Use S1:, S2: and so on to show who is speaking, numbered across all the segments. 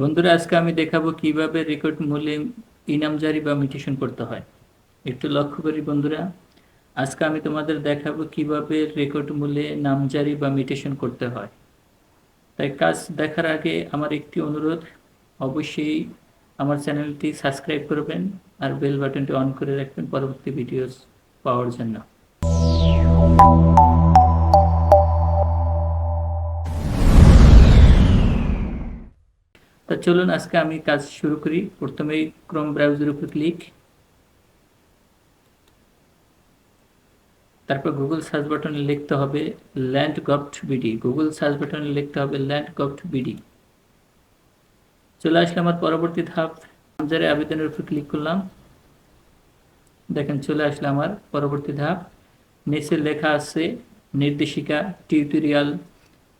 S1: বন্ধুরা, আজকে আমি দেখাবো কীভাবে রেকর্ড মূল্যে ইনামজারি বা মিউটেশন করতে হয়। একটু লক্ষ্য করি বন্ধুরা। আজকে আমি তোমাদের দেখাবো কীভাবে রেকর্ড মূল্যে নামজারি বা মিটেশন করতে হয়। তাই কাজ দেখার আগে আমার একটি অনুরোধ, অবশ্যই আমার চ্যানেলটি সাবস্ক্রাইব করবেন আর বেল বাটনটি অন করে রাখবেন পরবর্তী ভিডিওস পাওয়ার জন্য। চলুন, আজকে আমি কাজ শুরু করি। প্রথমেই ক্রোম ব্রাউজার উপর ক্লিক তারপর গুগল সার্চ বাটনে লিখতে হবে land govt BD Google search বাটনে লিখতে হবে ল্যান্ড গভট বিডি চলে আসলে আমার পরবর্তী ধাপ। নামজারি আবেদনের উপর ক্লিক করলাম। দেখেন, চলে আসলে আমার পরবর্তী ধাপ। নিচে লেখা আছে নির্দেশিকা টিউটোরিয়াল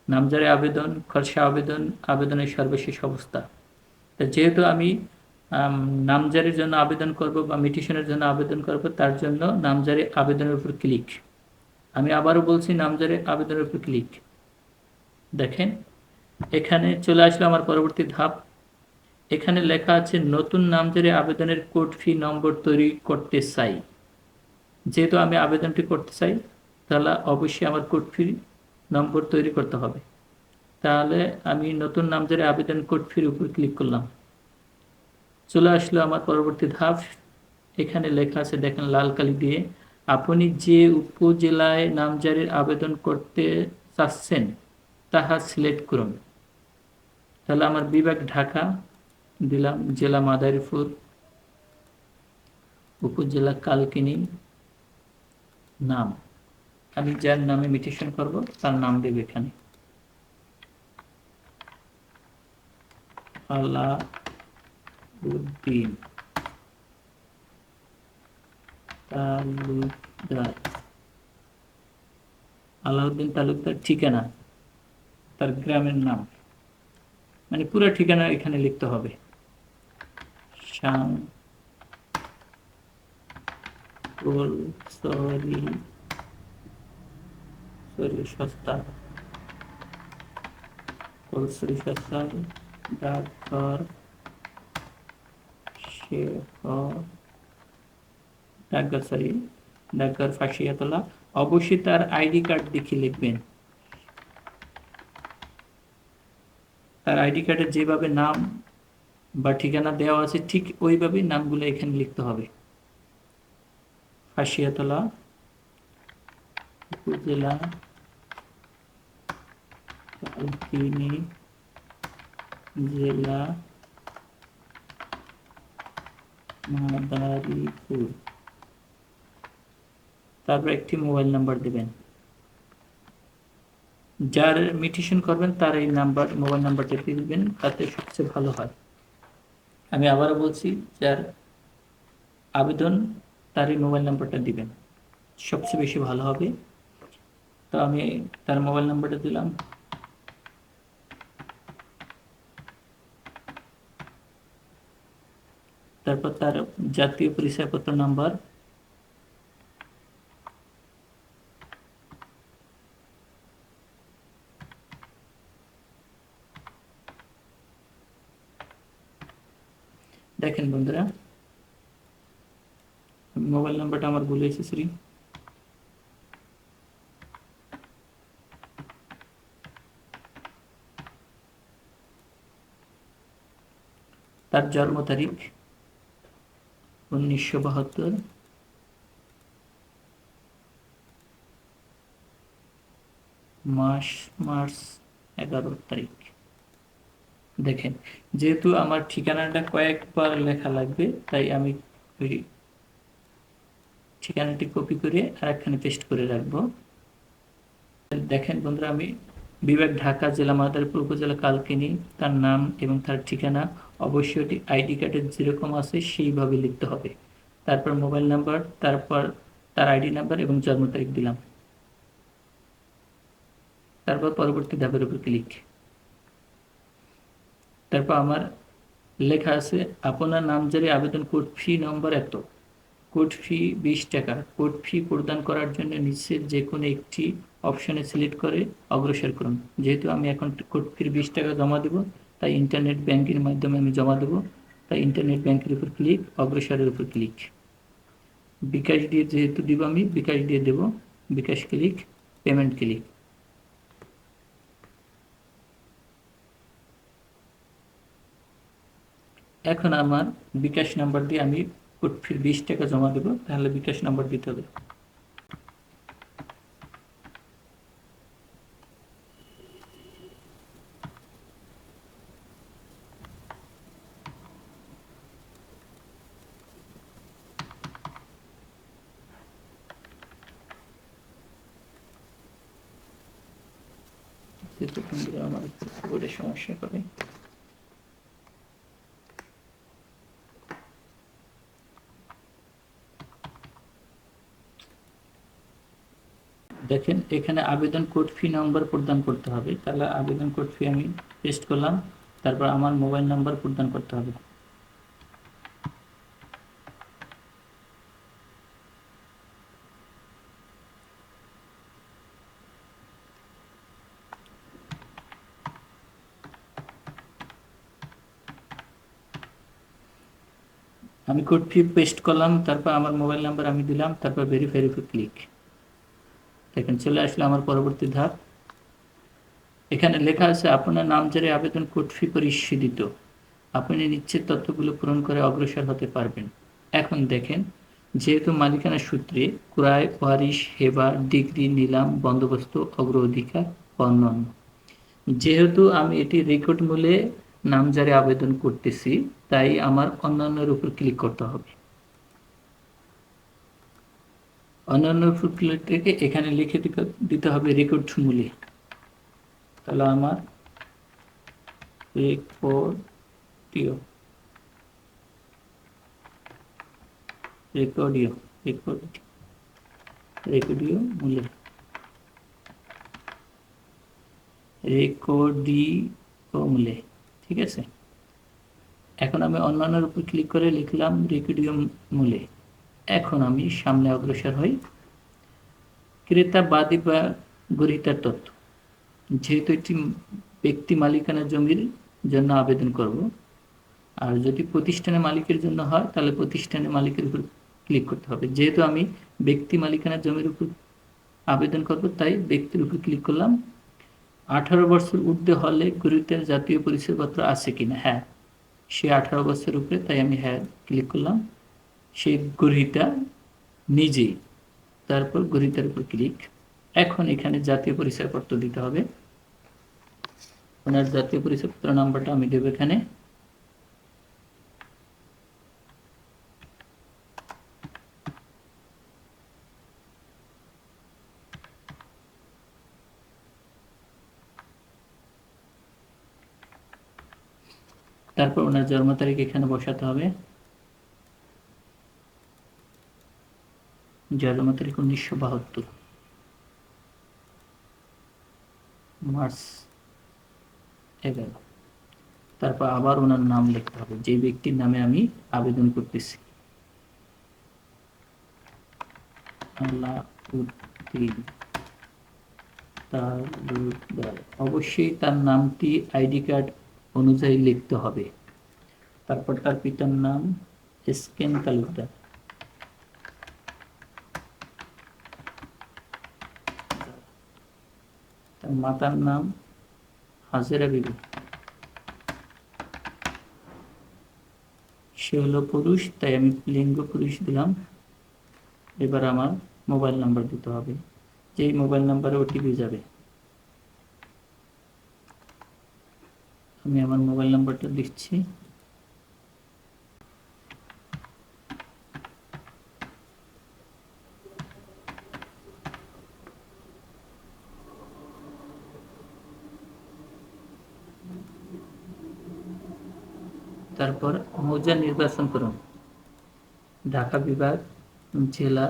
S1: নামজারি আবেদন, খরচা আবেদন, আবেদনের সর্বশেষ অবস্থা। যেহেতু আমি, নামজারির জন্য আবেদন করব বা মিটিশনের জন্য আবেদন করব, তার জন্য নামজারি আবেদনের উপর ক্লিক। আমি আবারও বলছি নামজারি আবেদনের উপর ক্লিক। দেখেন, এখানে চলে আসলো আমার পরবর্তী ধাপ। এখানে লেখা আছে, নতুন নামজারি আবেদনের কোড ফি নম্বর তৈরি করতে চাই। যেহেতু আমি আবেদনটি করতে চাই, তাহলে অবশ্যই আমার কোড ফি নম্বর তৈরি করতে হবে। তাহলে আমি নতুন নামজারি আবেদন কোড ফির উপর ক্লিক করলাম। চলে আসলো আমার পরবর্তী ধাপ। এখানে লেখা আছে, দেখেন লাল কালি দিয়ে, আপনি যে উপজেলায় নামজারির আবেদন করতে চাচ্ছেন, তাহা সিলেক্ট করুন। তাহলে আমার বিভাগ ঢাকা, দিলাম জেলা মাদারীপুর, উপজেলা কালকিনি, নাম। আমি যার নামে মিটেশন করব, তার নাম দেবে এখানে। আলাউদ্দিন তালুকদার আলাউদ্দিন তালুকদার ঠিকানা, তার গ্রামের নাম মানে পুরো ঠিকানা এখানে লিখতে হবে। শাম সরি সরি, সস্তা। সস্তা। ডাক্তার শেখর ডাক্তার সরি ডাক্তার ফাঁসিয়াতলা। অবশ্যই তার আইডি কার্ড দেখে লিখবেন। তার আইডি কার্ডে যেভাবে নাম বা ঠিকানা দেওয়া আছে, ঠিক ওইভাবেই নামগুলো এখানে লিখতে হবে। ফাঁসিয়াতলা, উপজেলা কালকিনি জেলা মাদারীপুর তারপর একটি মোবাইল নাম্বার দেবেন। যার মিটিশন করবেন, তার এই নাম্বার, মোবাইল নাম্বারটা দিয়ে দিবেন, তাতে সবচেয়ে ভালো হয়। আমি আবারও বলছি, যার আবেদন তার এই মোবাইল নাম্বারটা দিবেন। সবচেয়ে বেশি ভালো হবে। তো আমি তার মোবাইল নাম্বারটা দিলাম। তারপর তার জাতীয় পরিচয়পত্র নাম্বার দেখেন বন্ধুরা মোবাইল নাম্বারটা আমার ভুলে এসেছি তার জন্ম তারিখ উনিশশো বাহাত্তর। মাস, মার্চ, এগারো তারিখ। দেখেন, যেহেতু আমার ঠিকানাটা কয়েকবার লেখা লাগবে, তাই আমি ওই ঠিকানাটি কপি করে আর একখানে পেস্ট করে রাখব। দেখেন বন্ধুরা, আমি বিভাগ ঢাকা জেলা মাদারীপুর উপজেলা কালকিনি, তার নাম এবং তার ঠিকানা অবশ্যই ওটি আইডি কার্ডের যেরকম আছে সেইভাবে লিখতে হবে। তারপর মোবাইল নাম্বার, তারপর তার আইডি নাম্বার এবং জন্ম তারিখ দিলাম। তারপর পরবর্তী ধাপের উপর ক্লিক। তারপর আমার লেখা আছে, আপনার নামজারি আবেদন কোড ফি নম্বর এত। কোড ফি বিশ টাকা। কোড ফি প্রদান করার জন্য নিচের যে কোনো একটি অপশনে সিলেক্ট করে অগ্রসর করুন। যেহেতু আমি এখন কোড ফির বিশ টাকা জমা দেব তাই ইন্টারনেট ব্যাংকের মাধ্যমে আমি জমা দেবো। তাই ইন্টারনেট ব্যাংকের উপর ক্লিক অগ্রসরের উপর ক্লিক বিকাশ দিয়ে যেহেতু দিব আমি, বিকাশ দিয়ে দেব। বিকাশ ক্লিক পেমেন্ট ক্লিক এখন আমার বিকাশ নাম্বার দিয়ে আমি ফির বিশ টাকা জমা দেবো। তাহলে বিকাশ নাম্বার দিতে হবে। দেখেন, এখানে আবেদন কোড ফি নাম্বার প্রদান করতে হবে। তাহলে আবেদন কোড ফি আমি পেস্ট করলাম, তারপর আমার মোবাইল নাম্বার প্রদান করতে হবে। আমি কোড ফি পেস্ট করলাম, তারপর আমার মোবাইল নাম্বার আমি দিলাম, তারপর ভেরিফাই ক্লিক দেখেন, চলে আসলে আমার পরবর্তী ধাপ। এখানে লেখা আছে, আপনার নাম জারি আবেদন কোড ফি পরিশোধিত আপনি নিশ্চিত তথ্যগুলো পূরণ করে অগ্রসর হতে পারবেন। এখন দেখেন, যেহেতু মালিকানা সূত্রে ক্রয়, ওয়ারিশ, হেবা, ডিগ্রি, নিলাম, বন্দোবস্ত, অগ্রাধিকার অন্যান্য যেহেতু আমি এটি রেকর্ড মূল্যে নামজারি আবেদন করতেছি, তাই আমার অন্যান্যের উপর ক্লিক করতে হবে। অন্যান্য ফুটপ্লেট থেকে এখানে লিখে দিতে হবে রেকর্ড মূল্যে তাহলে আমার রেকর্ডিও রেকর্ডিও রেকর্ড রেকর্ডিও মূল্যে রেকর্ডিও মূল্যে ঠিক আছে? এখন আমি অন্যান্যের উপর ক্লিক করে লিখলাম রেকর্ডিও মূলে। এখন আমি সামনে অগ্রসর হই। ক্রেতা, বাদী বা গ্রহিতার তথ্য। যেহেতু একটি ব্যক্তি মালিকানা জমির জন্য আবেদন করব, আর যদি প্রতিষ্ঠানের মালিকের জন্য হয়, তাহলে প্রতিষ্ঠানের মালিকের উপর ক্লিক করতে হবে। যেহেতু আমি ব্যক্তি মালিকানা জমির উপর আবেদন করব, তাই ব্যক্তির উপর ক্লিক করলাম। আঠারো বছর ঊর্ধ্বে হলে কুড়িতে জাতীয় পরিচয়পত্র আছে কিনা? হ্যাঁ। সে আঠারো বছর উপরে, তাই আমি হ্যাঁ ক্লিক করলাম। সে গ্রহিতা নিজেই তারপর গ্রহিতার উপর ক্লিক এখন এখানে জাতীয় পরিচয়পত্র দিতে হবে। ওনার জাতীয় পরিচয়পত্র নাম্বারটা আমি দেবো এখানে। তারপর ওনার জন্ম তারিখ এখানে বসাতে হবে। জন্ম তারিখ উনিশশো বাহাত্তর। মার্চ এগারো। তারপর আবার ওনার নাম লিখতে হবে, যে ব্যক্তির নামে আমি আবেদন করতেছি। অবশ্যই তার নামটি আইডি কার্ড অনুযায়ী লিখতে হবে। তারপর তার পিতার নাম স্ক্যান তালুকদার। তার মাতার নাম হাজেরা বিবি। সে হলো পুরুষ, তাই আমি লিঙ্গ পুরুষ দিলাম। এবার আমার মোবাইল নাম্বার দিতে হবে। যেই মোবাইল নাম্বারে ওটিপি যাবে। আমি আমার মোবাইল নাম্বারটা দিচ্ছি। তারপর মৌজা নির্বাচন করুন। ঢাকা বিভাগ, জেলা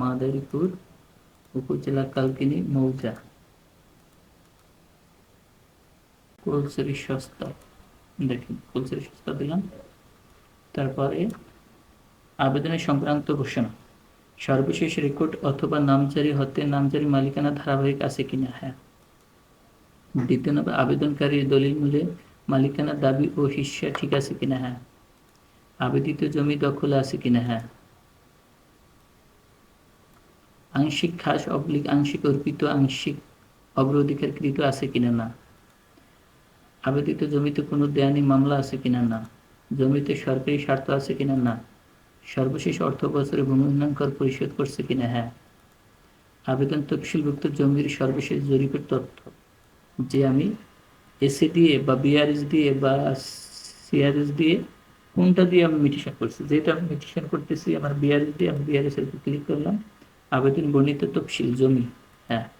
S1: মাদারীপুর, উপজেলা কালকিনি, মৌজা। কোলসরি সস্তা। দেখুন, কোলসরি সস্তা দিলাম। তারপরে আবেদনের সংক্রান্ত ঘোষণা। সর্বশেষ রেকর্ড অথবা হতে মালিকানা ধারাবাহিক আছে কিনা? হ্যাঁ। দ্বিতীয় নম্বর আবেদনকারীর দলিল মূলে মালিকানা দাবি ও হিস্সা ঠিক আছে কিনা? হ্যাঁ। আবেদিত জমি দখল আছে কিনা? হ্যাঁ। আংশিক খাস, অবলিক, আংশিক, অর্পিত, আংশিক, অগ্রাধিকারকৃত আছে কিনা? না। আবেদিত জমিতে কোনো দেয়ানি মামলা আছে কিনা না? জমিতে সরকারি স্বার্থ আছে কিনা না? সর্বশেষ অর্থ বছরে ভূমি উন্নয়ন কর পরিশোধ করছে কিনা? হ্যাঁ। আবেদন তফসিলভুক্ত জমির সর্বশেষ জরিপের তথ্য। যে আমি এসি দিয়ে বা বিআরএস দিয়ে বা সিআরএস দিয়ে কোনটা দিয়ে আমি মিটিশন করছি? যেটা আমি মিটিশন করতেছি, আমার বিআরএস দিয়ে আমি বিআরএস এর ক্লিক করলাম। আবেদন বর্ণিত তফসিল জমি। হ্যাঁ।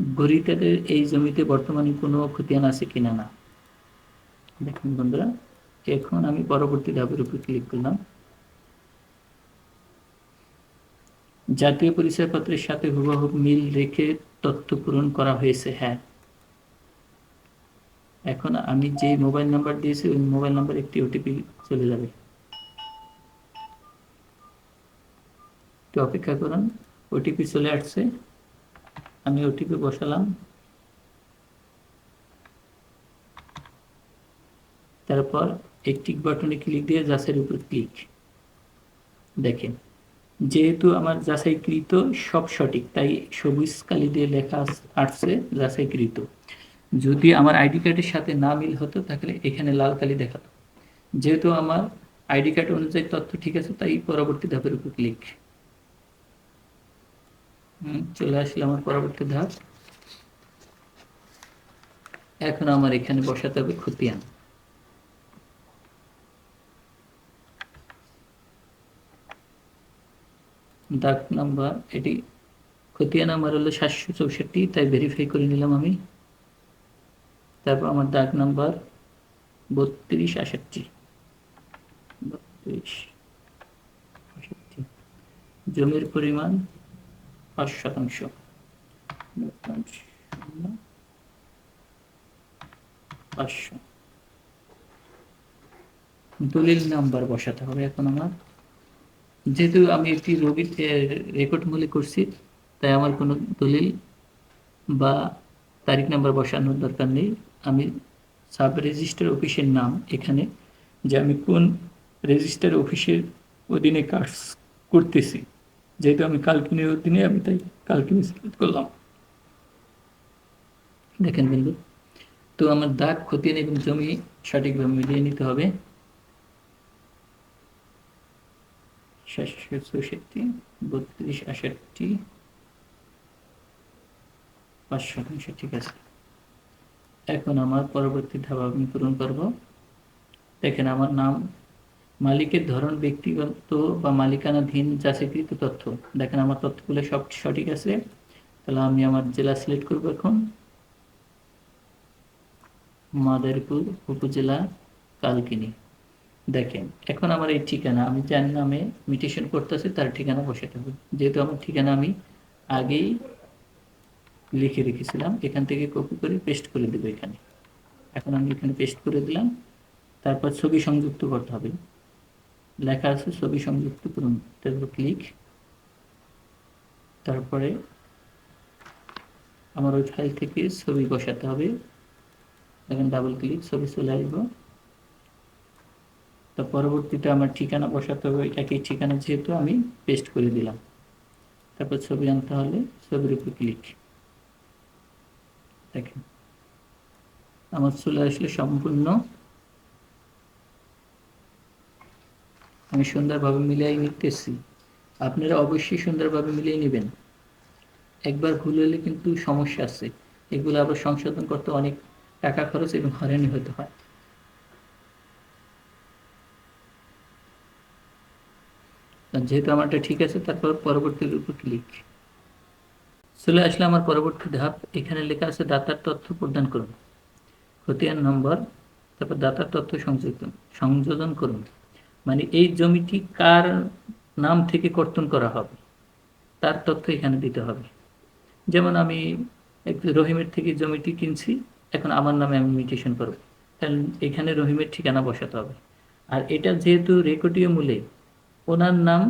S1: গরিতাদের এই জমিতে বর্তমানে কোনো খতিয়ান আছে কিনা না? দেখুন বন্ধুরা, এখন আমি পরবর্তী ধাপের উপর ক্লিক করলাম। জাতীয় পরিচয়পত্রের সাথে হুবহু মিল রেখে তথ্য পূরণ করা হয়েছে হ্যাঁ। এখন আমি যে মোবাইল নাম্বার দিয়েছি, ওই মোবাইল নাম্বার একটি ওটিপি চলে যাবে। একটু অপেক্ষা করুন ওটিপি চলে আসছে। আমি ওটিপি বসালাম। তারপর এই টিক বাটনে ক্লিক দিয়ে যাচাইয়ের উপর ক্লিক। দেখেন, যেহেতু আমার যাচাইকৃত সব সঠিক, তাই সবুজ কালি দিয়ে লেখা আসছে যাচাইকৃত। যদি আমার আইডি কার্ডের সাথে না মিল হতো, তাহলে এখানে লাল কালি দেখাতো। যেহেতু আমার আইডি কার্ড অনুযায়ী তথ্য ঠিক আছে, তাই পরবর্তী ধাপের উপর ক্লিক। চলে আসলে আমার পরবর্তী ধাপ। এখন আমার এখানে বসাতে হবে খতিয়ান। দাগ নাম্বার, এটি খতিয়ান আমার হলো সাতশো চৌষট্টি, তাই ভেরিফাই করে নিলাম আমি। তারপর আমার দাগ নাম্বার বত্রিশ আষট্টি। বত্রিশ আষট্টি। জমির পরিমাণ পাঁচ শতাংশ। পাঁচশো দলিল নাম্বার বসাতে হবে এখন আমার। যেহেতু আমি একটি রোগীর রেকর্ড মূল্য করছি, তাই আমার কোনো দলিল বা তারিখ নাম্বার বসানোর দরকার নেই। আমি সাব রেজিস্টার অফিসের নাম এখানে, যে আমি কোন রেজিস্টার অফিসের অধীনে কাজ করতেছি। যেহেতু আমি কালকিনির অধীনে আমি তাই কালকিনি সিলেক্ট করলাম। দেখেন বিন্দু তো আমার দাগ, খতিয়ান এবং জমি সঠিকভাবে মিলিয়ে নিতে হবে। সাতশো বত্রিশ আষট্টি পাঁচ শতাংশ ঠিক আছে। এখন আমার পরবর্তী ধাপ আমি পূরণ করব। দেখেন আমার নাম মালিকের ধরন, ব্যক্তিগত বা মালিকানাধীন যাচাইকৃত তথ্য। দেখেন, আমার তথ্যগুলো সব সঠিক আছে। তাহলে আমি আমার জেলা সিলেক্ট করব এখন। মাদারীপুর উপজেলা, কালকিনি। দেখেন, এখন আমার এই ঠিকানা, আমি যার নামে মিটেশন করতেছি, তার ঠিকানা বসাতে হবে। যেহেতু আমার ঠিকানা আমি আগেই লিখে রেখেছিলাম, এখান থেকে কপি করে পেস্ট করে দেবো এখানে। এখন আমি এখানে পেস্ট করে দিলাম, তারপর ছবি সংযুক্ত করতে হবে। লেখা আছে, ছবি সংযুক্ত করুন, তারপর ক্লিক তারপরে আমার ওই ফাইল থেকে ছবি বসাতে হবে। দেখেন ডাবল ক্লিক ছবি চলে আসব। তো পরবর্তীতে আমার ঠিকানা বসাতে হবে একই ঠিকানা যেহেতু আমি পেস্ট করে দিলাম। তারপর ছবি আনতে হলে ছবির উপর ক্লিক দেখেন, আমার চলে আসলে সম্পূর্ণ আমি সুন্দরভাবে মিলিয়ে নিতেছি। আপনারা অবশ্যই সুন্দরভাবে মিলিয়ে নেবেন। একবার ভুল হলে কিন্তু সমস্যা আছে। এগুলো আবার সংশোধন করতে অনেক টাকা খরচ এবং হয়রানি হতে হয়। যেহেতু আমারটা ঠিক আছে, তারপর পরবর্তীর উপর ক্লিক। চলে আসলে আমার পরবর্তী ধাপ। এখানে লেখা আছে দাতার তথ্য প্রদান করুন। খতিয়ান নম্বর, তারপর দাতার তথ্য সংযোজন সংযোজন করুন। মানে এই জমিটি কার নাম থেকে কর্তন করা হবে? তার তথ্য এখানে দিতে হবে। যেমন আমি রহিমের থেকে জমিটি কিনছি, এখন আমার নামে আমি মিউটেশন করব। তাহলে এখানে রহিমের ঠিকানা বসাতে হবে। আর এটা যেহেতু রেকর্ডীয় মূলে, ওনার নাম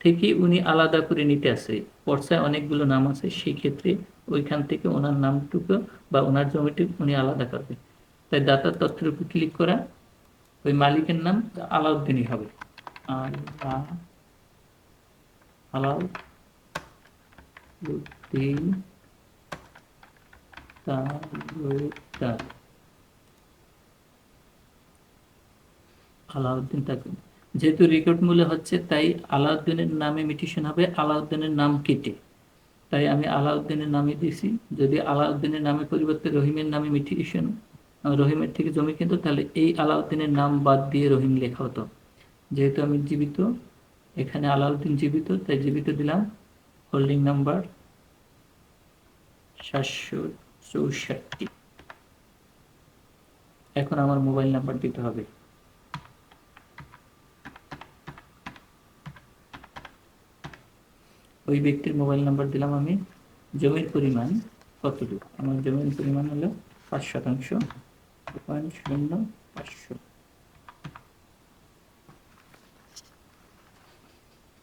S1: থেকে উনি আলাদা করে নিতে আসে। পর্সায় অনেকগুলো নাম আছে, সেই ক্ষেত্রে ওইখান থেকে ওনার নামটুকু বা ওনার জমিটি উনি আলাদা করবে। তাই দাতার তথ্যের উপর ক্লিক করা ওই মালিকের নাম আলাউদ্দিনই হবে আলাউদ্দিন আলাউদ্দিন তালুকদার যেহেতু রেকর্ড মূল্য হচ্ছে, তাই আলাউদ্দিনের নামে মিটিশন হবে, আলাউদ্দিনের নাম কেটে। তাই আমি আলাউদ্দিনের নামে দিয়েছি যদি আলাউদ্দিনের নামে পরিবর্তে রহিমের নামে মিটিশন রহিমের থেকে জমি কিনতো, তাহলে এই আলাউদ্দিনের নাম বাদ দিয়ে রহিম লেখা হতো। যেহেতু আমি জীবিত, এখানে আলাউদ্দিন জীবিত, তাই জীবিত দিলাম হোল্ডিং নাম্বার সাতশো চৌষট্টি। এখন আমার মোবাইল নাম্বার দিতে হবে। ওই ব্যক্তির মোবাইল নাম্বার দিলাম আমি, জমির পরিমাণ কতটুকু? আমার জমির পরিমাণ হলো পাঁচ শতাংশ। পয়েন্ট শূন্য পাঁচশো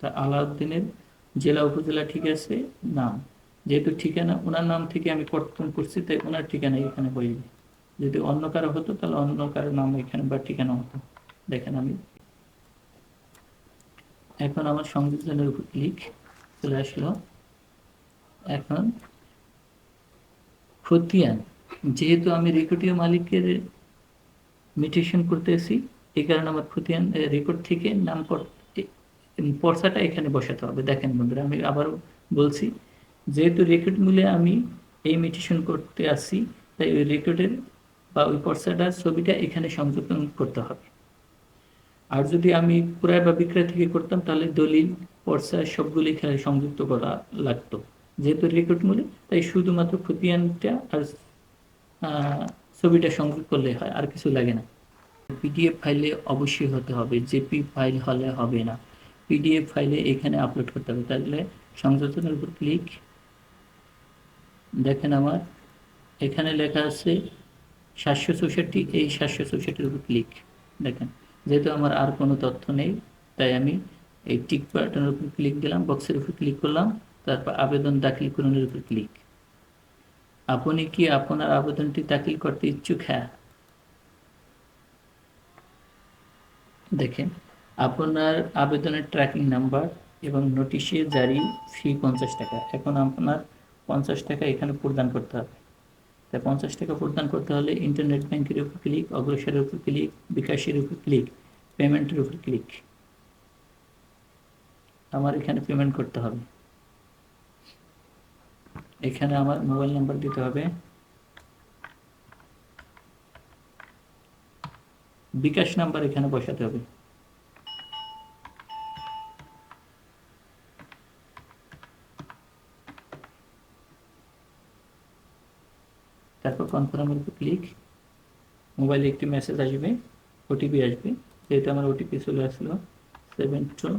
S1: তা আলাউদ্দিনের জেলা উপজেলা ঠিক আছে? নাম যেহেতু ঠিকানা, ওনার নাম থেকে আমি কর্তন করছি, তাই ওনার ঠিকানা এখানে বসবে যদি অন্য কারও হতো, তাহলে অন্য কারও নাম এখানে বা ঠিকানা হতো। দেখেন আমি। এখন আমার সংযোজনের ক্লিক চলে আসলো। এখন খতিয়ান। যেহেতু আমি রেকর্ডীয় মালিকের মিটেশন করতেছি এই কারণে আমার খতিয়ান রেকর্ড থেকে নাম পর্সাটা এখানে বসাতে হবে। দেখেন বন্ধুরা, আমি আবারও বলছি, যেহেতু রেকর্ড মূলে আমি এই মিটেশন করতে আসি তাই ওই রেকর্ডের বা ওই পর্সাটার ছবিটা এখানে সংযোজন করতে হবে। আর যদি আমি ক্রয় বা বিক্রয় থেকে করতাম, তাহলে দলিল পর্সা সবগুলি এখানে সংযুক্ত করা লাগতো। যেহেতু রেকর্ড মূলে, তাই শুধুমাত্র খতিয়ানটা আর ছবিটা সংযোগ করলে হয়, আর কিছু লাগে না। পিডিএফ ফাইলে অবশ্যই হতে হবে, জেপি ফাইল হলে হবে না। পিডিএফ ফাইলে এখানে আপলোড করতে হবে, তাহলে সংযোজনের উপর ক্লিক। দেখেন আমার, এখানে লেখা আছে সাতশো চৌষট্টি, এই সাতশো চৌষট্টির উপর ক্লিক। দেখেন, যেহেতু আমার আর কোনো তথ্য নেই, তাই আমি এই টিক বাটনের উপর ক্লিক দিলাম, বক্সের উপর ক্লিক করলাম, তারপর আবেদন দাখিল করণের উপর ক্লিক। আপনি কি আপনার আবেদনটি দাখিল করতে ইচ্ছুক? হ্যাঁ। দেখেন, আপনার আবেদনের ট্র্যাকিং নাম্বার এবং নোটিশে জারি ফি পঞ্চাশ টাকা। এখন আপনার পঞ্চাশ টাকা এখানে প্রদান করতে হবে। তাই পঞ্চাশ টাকা প্রদান করতে হলে ইন্টারনেট ব্যাংকের উপর ক্লিক অগ্রসরের উপর ক্লিক বিকাশের উপর ক্লিক পেমেন্টের উপর ক্লিক আমার এখানে পেমেন্ট করতে হবে। এখানে আমার মোবাইল নাম্বার দিতে হবে। বিকাশ নাম্বার এখানে বসাতে হবে। তারপর কনফার্মের উপর ক্লিক মোবাইলে একটি মেসেজ আসবে ওটিপি আসবে। যেহেতু আমার ওটিপি চলে আসলো সেভেন টু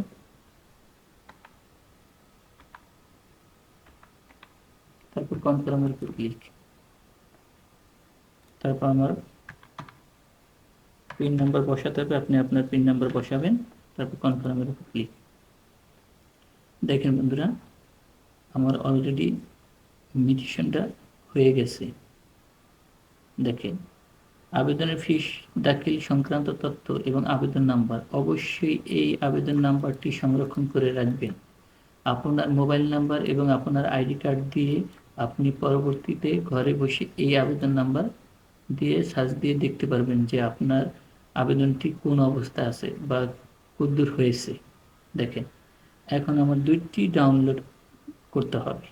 S1: কনফার্মের উপর ক্লিক তারপর আমার পিন নাম্বার বসাতে হবে, আপনি আপনার পিন নাম্বার বসাবেন, তারপর কনফার্মের উপর ক্লিক দেখেন বন্ধুরা, আমার অলরেডি মিটিশনটা হয়ে গেছে। দেখেন, আবেদনের ফিস দাখিল সংক্রান্ত তথ্য এবং আবেদন নাম্বার, অবশ্যই এই আবেদন নাম্বারটি সংরক্ষণ করে রাখবেন। আপনার মোবাইল নাম্বার এবং আপনার আইডি কার্ড দিয়ে আপনি পরবর্তীতে ঘরে বসে এই আবেদন নাম্বার দিয়ে সার্চ দিয়ে দেখতে পারবেন যে আপনার আবেদনটি কোন অবস্থা আছে বা কদ্দূর হয়েছে। দেখেন, এখন আমার দুইটি ডাউনলোড করতে হবে।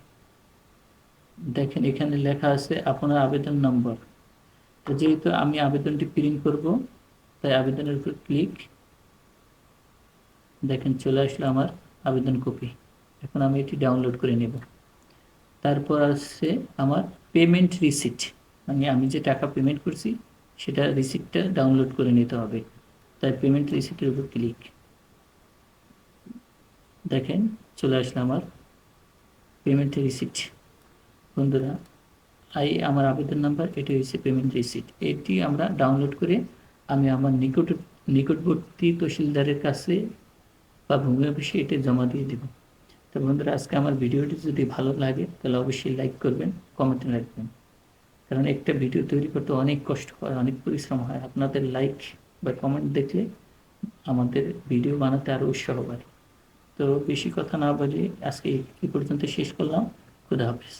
S1: দেখেন, এখানে লেখা আছে আপনার আবেদন নম্বর। তো যেহেতু আমি আবেদনটি প্রিন্ট করব, তাই আবেদনের উপর ক্লিক দেখেন, চলে আসলো আমার আবেদন কপি এখন আমি এটি ডাউনলোড করে নেব। তারপর আসছে আমার পেমেন্ট রিসিট মানে আমি যে টাকা পেমেন্ট করছি, সেটা রিসিপ্টটা ডাউনলোড করে নিতে হবে। তাই পেমেন্ট রিসিপ্টের উপর ক্লিক দেখেন, চলে আসলো আমার পেমেন্ট রিসিপ্ট বন্ধুরা আই আমার আবেদন নাম্বার এটি হচ্ছে পেমেন্ট রিসিট এটি আমরা ডাউনলোড করে আমি আমার নিকট নিকটবর্তী তহসিলদারের কাছে বা ভূমি অফিসে এটি জমা দিয়ে দেব। তো বন্ধুরা, আজকে আমার ভিডিওটি যদি ভালো লাগে, তাহলে অবশ্যই লাইক করবেন কমেন্টে রাখবেন কারণ একটা ভিডিও তৈরি করতে অনেক কষ্ট হয়, অনেক পরিশ্রম হয়। আপনাদের লাইক বা কমেন্ট দেখলে আমাদের ভিডিও বানাতে আরও উৎসাহ বাড়ে। তো বেশি কথা না বলে আজকে এই পর্যন্ত শেষ করলাম। খুদা হাফিজ।